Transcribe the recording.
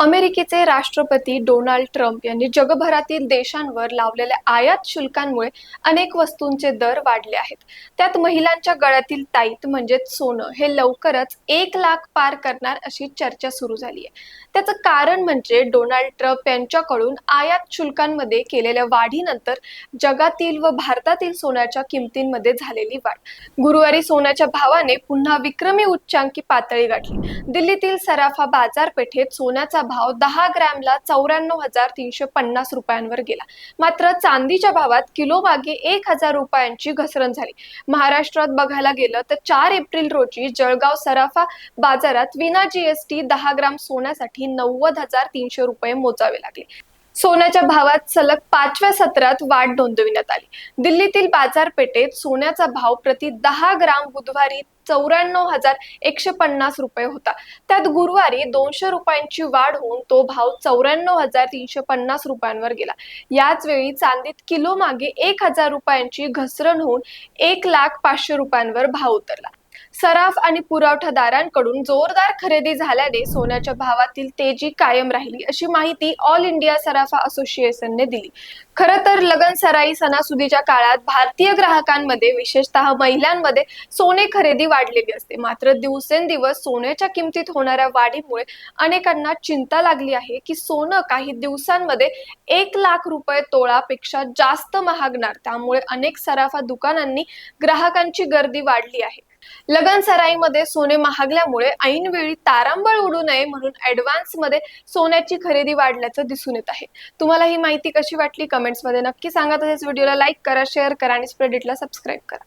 अमेरिकेचे राष्ट्रपती Donald Trump यांनी जगभरातील देशांवर लावलेल्या आयात शुल्कांमुळे अनेक वस्तूंचे दर वाढले आहेत. त्यात महिलांच्या गळ्यातील ताईत म्हणजेच सोनं हे लवकरच एक लाख पार करणार अशी चर्चा सुरू झाली आहे. त्याचं कारण म्हणजे डोनाल्ड ट्रम्प यांच्याकडून आयात शुल्कांमध्ये केलेल्या वाढीनंतर जगातील व भारतातील सोन्याच्या किमतींमध्ये झालेली वाढ. गुरुवारी सोन्याच्या भावाने पुन्हा विक्रमी उच्चांकी पातळी गाठली. दिल्लीतील सराफा बाजारपेठेत सोन्याचा भाव दहा ग्रॅमला चौऱ्याण्णव हजार तीनशे पन्नास रुपयांवर गेला. मात्र चांदीच्या भावात किलो मागे एक हजार रुपयांची घसरण झाली. महाराष्ट्रात बघायला गेलं तर चार एप्रिल रोजी जळगाव सराफा बाजारात विना जीएसटी दहा ग्राम सोन्यासाठी नव्वद हजार तीनशे रुपये मोजावे लागले. सोन्याच्या भावात सलग पाचव्या सत्रात वाढ नोंदविण्यात आली. दिल्लीतील बाजारपेठेत सोन्याचा भाव प्रति दहा ग्राम बुधवारी चौऱ्याण्णव हजार एकशे पन्नास रुपये होता. त्यात गुरुवारी दोनशे रुपयांची वाढ होऊन तो भाव चौऱ्याण्णव हजार तीनशे पन्नास रुपयांवर गेला. याच वेळी चांदीत किलो मागे एक हजार रुपयांची घसरण होऊन एक लाख पाचशे रुपयांवर भाव उतरला. सराफ आणि पुरवठादारांकडून जोरदार खरेदी झाल्याने सोन्याच्या भावातील तेजी कायम राहिली अशी माहिती ऑल इंडिया सराफा असोसिएशनने दिली. खर तर लगन सराई सणासुदीच्या काळात भारतीय ग्राहकांमध्ये विशेषतः महिलांमध्ये सोने खरेदी वाढलेली असते. मात्र दिवसेंदिवस सोन्याच्या किमतीत होणाऱ्या वाढीमुळे अनेकांना चिंता लागली आहे की सोनं काही दिवसांमध्ये एक लाख रुपये तोळापेक्षा जास्त महागणार. त्यामुळे अनेक सराफा दुकानांनी ग्राहकांची गर्दी वाढली आहे. लगन सराईमध्ये सोने महागल्यामुळे ऐनवेळी तारांबळ उडू नये म्हणून ऍडव्हान्समध्ये सोन्याची खरेदी वाढल्याचं दिसून येत आहे. तुम्हाला ही माहिती कशी वाटली? कमेंट्समध्ये नक्की सांगा. तसेच व्हिडिओला लाईक करा शेअर करा आणि स्प्रेडिटला सबस्क्राईब करा.